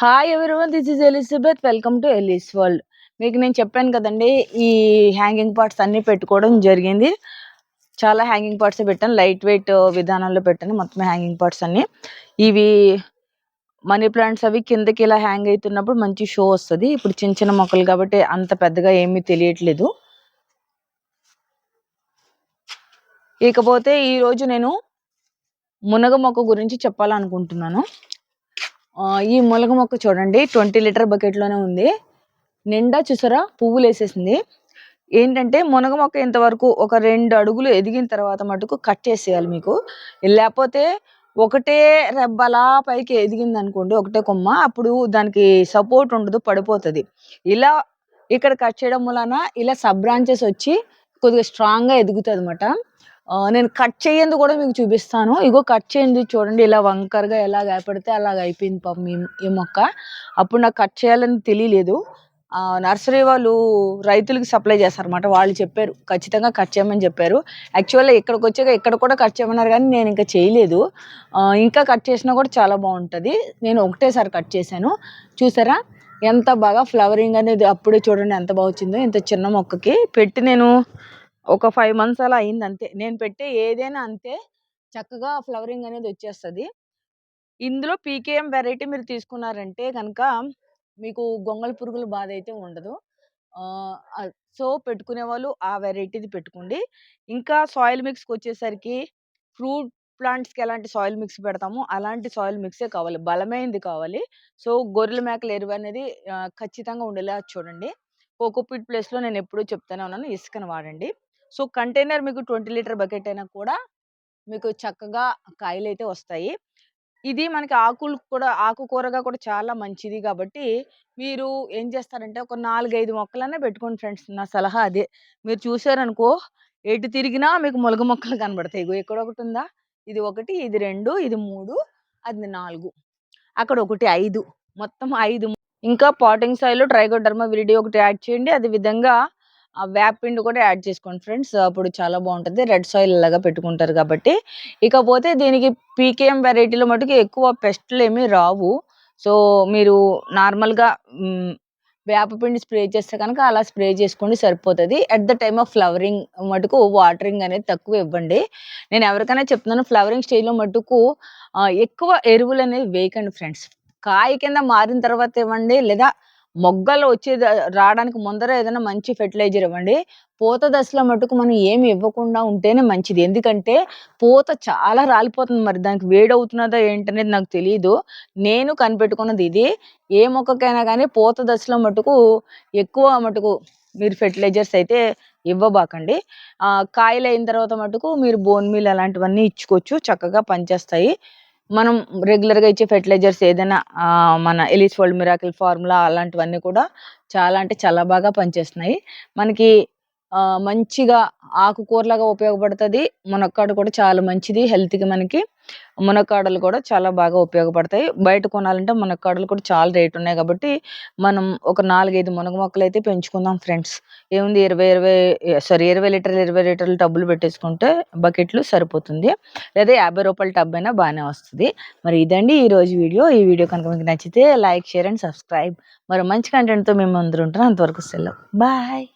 Hi everyone this is Elizabeth welcome to Elis world మీకు నేను చెప్పాను కదండి ఈ హ్యాంగింగ్ పార్ట్స్ అన్నీ పెట్టుకోవడం జరిగింది. చాలా హ్యాంగింగ్ పార్ట్స్ పెట్టాను లైట్ వెయిట్ విధానంలో పెట్టాను మొత్తం హ్యాంగింగ్ పార్ట్స్ అన్ని. ఇవి మనీ ప్లాంట్స్ అవి కిందకి ఇలా హ్యాంగ్ అవుతున్నప్పుడు మంచి షో వస్తుంది. ఇప్పుడు చిన్న చిన్న మొక్కలు కాబట్టి అంత పెద్దగా ఏమీ తెలియట్లేదు. ఇకపోతే ఈరోజు నేను మునగ మొక్క గురించి చెప్పాలనుకుంటున్నాను. ఈ మునగ మొక్క చూడండి ట్వంటీ లీటర్ బకెట్లోనే ఉంది. నిండా చూసారా? పువ్వులు వేసేసింది ఏంటంటే మునగ మొక్క ఇంతవరకు ఒక రెండు అడుగులు ఎదిగిన తర్వాత మటుకు కట్ చేసేయాలి మీకు. లేకపోతే ఒకటే రెబ్బలా పైకి ఎదిగింది అనుకోండి ఒకటే కొమ్మ అప్పుడు దానికి సపోర్ట్ ఉండదు పడిపోతుంది. ఇలా ఇక్కడ కట్ చేయడం వలన ఇలా సబ్ బ్రాంచెస్ వచ్చి కొద్దిగా స్ట్రాంగ్గా ఎదుగుతుంది అనమాట నేను కట్ చేయంది కూడా మీకు చూపిస్తాను. ఇగో కట్ చేయండి చూడండి ఇలా వంకరగా ఎలా గాయపడితే అలాగ అయిపోయింది పాపం ఈ మొక్క. అప్పుడు నాకు కట్ చేయాలని తెలియలేదు. నర్సరీ వాళ్ళు రైతులకి సప్లై చేస్తారన్నమాట. వాళ్ళు చెప్పారు ఖచ్చితంగా కట్ చేయమని చెప్పారు. యాక్చువల్గా ఇక్కడికి వచ్చాక ఇక్కడ కూడా కట్ చేయమన్నారు కానీ నేను ఇంకా చేయలేదు. ఇంకా కట్ చేసినా కూడా చాలా బాగుంటుంది. నేను ఒకటేసారి కట్ చేశాను. చూసారా? ఎంత బాగా ఫ్లవరింగ్ అనేది అప్పుడే చూడండి ఎంత బాగా వచ్చిందో ఇంత చిన్న మొక్కకి. పెట్టి నేను ఒక ఫైవ్ మంత్స్ అలా అయింది అంతే. నేను పెట్టే ఏదైనా అంతే చక్కగా ఫ్లవరింగ్ అనేది వచ్చేస్తుంది. ఇందులో పీకేఎం వెరైటీ మీరు తీసుకున్నారంటే కనుక మీకు గొంగళ పురుగుల బాధ అయితే ఉండదు. సో పెట్టుకునే వాళ్ళు ఆ వెరైటీది పెట్టుకోండి. ఇంకా సాయిల్ మిక్స్కి వచ్చేసరికి ఫ్రూట్ ప్లాంట్స్కి ఎలాంటి సాయిల్ మిక్స్ పెడతామో అలాంటి సాయిల్ మిక్సే కావాలి. బలమైనది కావాలి. సో గొర్రెల మేకల ఎరువు అనేది ఖచ్చితంగా ఉండేలా చూడండి. కోకోపీట్ ప్లేస్లో నేను ఎప్పుడూ చెప్తానే ఉన్నాను. ఇసుకను వాడండి. సో కంటైనర్ మీకు ట్వంటీ లీటర్ బకెట్ అయినా కూడా మీకు చక్కగా కాయలు అయితే వస్తాయి. ఇది మనకి ఆకులు కూడా ఆకుకూరగా కూడా చాలా మంచిది కాబట్టి మీరు ఏం చేస్తారంటే ఒక నాలుగైదు మొక్కలనే పెట్టుకోండి ఫ్రెండ్స్. నా సలహా అదే. మీరు చూసారనుకో ఎటు తిరిగినా మీకు మొలగ మొక్కలు కనబడతాయి. ఎక్కడ ఇక్కడ ఒకటి ఉందా? ఇది ఒకటి ఇది రెండు ఇది మూడు అది నాలుగు. అక్కడ ఒకటి ఐదు. మొత్తం ఐదు. ఇంకా పాటింగ్ సాయిల్ ట్రైకోడర్మా విరిడి ఒకటి యాడ్ చేయండి. అదేవిధంగా ఆ వేపిండి కూడా యాడ్ చేసుకోండి ఫ్రెండ్స్. అప్పుడు చాలా బాగుంటుంది. రెడ్ సాయిల్ లాగా పెట్టుకుంటారు కాబట్టి. ఇకపోతే దీనికి పీకేఎం వెరైటీలో మటుకు ఎక్కువ పెస్ట్లు ఏమీ రావు. సో మీరు నార్మల్గా వేపపిండి స్ప్రే చేస్తే కనుక అలా స్ప్రే చేసుకోండి సరిపోతుంది. At the time of flowering మటుకు వాటరింగ్ అనేది తక్కువ ఇవ్వండి. నేను ఎవరికైనా చెప్తున్నాను ఫ్లవరింగ్ స్టేజ్లో మటుకు ఎక్కువ ఎరువులు అనేది వేయకండి ఫ్రెండ్స్. కాయ కింద మారిన తర్వాత ఇవ్వండి లేదా మొగ్గలు వచ్చే రావడానికి ముందర ఏదైనా మంచి ఫెర్టిలైజర్ ఇవ్వండి. పూత దశలో మటుకు మనం ఏమి ఇవ్వకుండా ఉంటేనే మంచిది. ఎందుకంటే పూత చాలా రాలిపోతుంది మరి. దానికి వేడవుతున్నదో ఏంటనేది నాకు తెలియదు నేను కనిపెట్టుకున్నది ఇది. ఏ మొక్కకైనా కానీ పూత దశలో మటుకు ఎక్కువ మటుకు మీరు ఫెర్టిలైజర్స్ అయితే ఇవ్వబాకండి. కాయలు అయిన తర్వాత మటుకు మీరు బోన్ మీల్ అలాంటివన్నీ ఇచ్చుకోవచ్చు. చక్కగా పనిచేస్తాయి. మనం రెగ్యులర్గా ఇచ్చే ఫెర్టిలైజర్స్ ఏదైనా మన ఎలిస్ ఫోల్డ్ మిరాకిల్ ఫార్ములా అలాంటివన్నీ కూడా చాలా అంటే చాలా బాగా పనిచేస్తున్నాయి. మనకి మంచిగా ఆకుకూరలాగా ఉపయోగపడుతుంది. మునక్కాడ కూడా చాలా మంచిది హెల్త్కి మనకి. మునక్కాడలు కూడా చాలా బాగా ఉపయోగపడతాయి. బయట కొనాలంటే మునక్కాడలు కూడా చాలా రేట్ ఉన్నాయి కాబట్టి మనం ఒక నాలుగైదు మునగ మొక్కలు అయితే పెంచుకుందాం ఫ్రెండ్స్. ఏముంది ఇరవై ఇరవై సారీ ఇరవై లీటర్లు ఇరవై లీటర్లు టబ్బులు పెట్టేసుకుంటే బకెట్లు సరిపోతుంది. లేదా యాభై రూపాయల టబ్ అయినా బాగానే వస్తుంది. మరి ఇదండి ఈరోజు వీడియో. ఈ వీడియో కనుక మీకు నచ్చితే లైక్ షేర్ అండ్ సబ్స్క్రైబ్. మరి మంచి కంటెంట్తో మేము అందరూ ఉంటాం అంతవరకు సెలవు. బాయ్.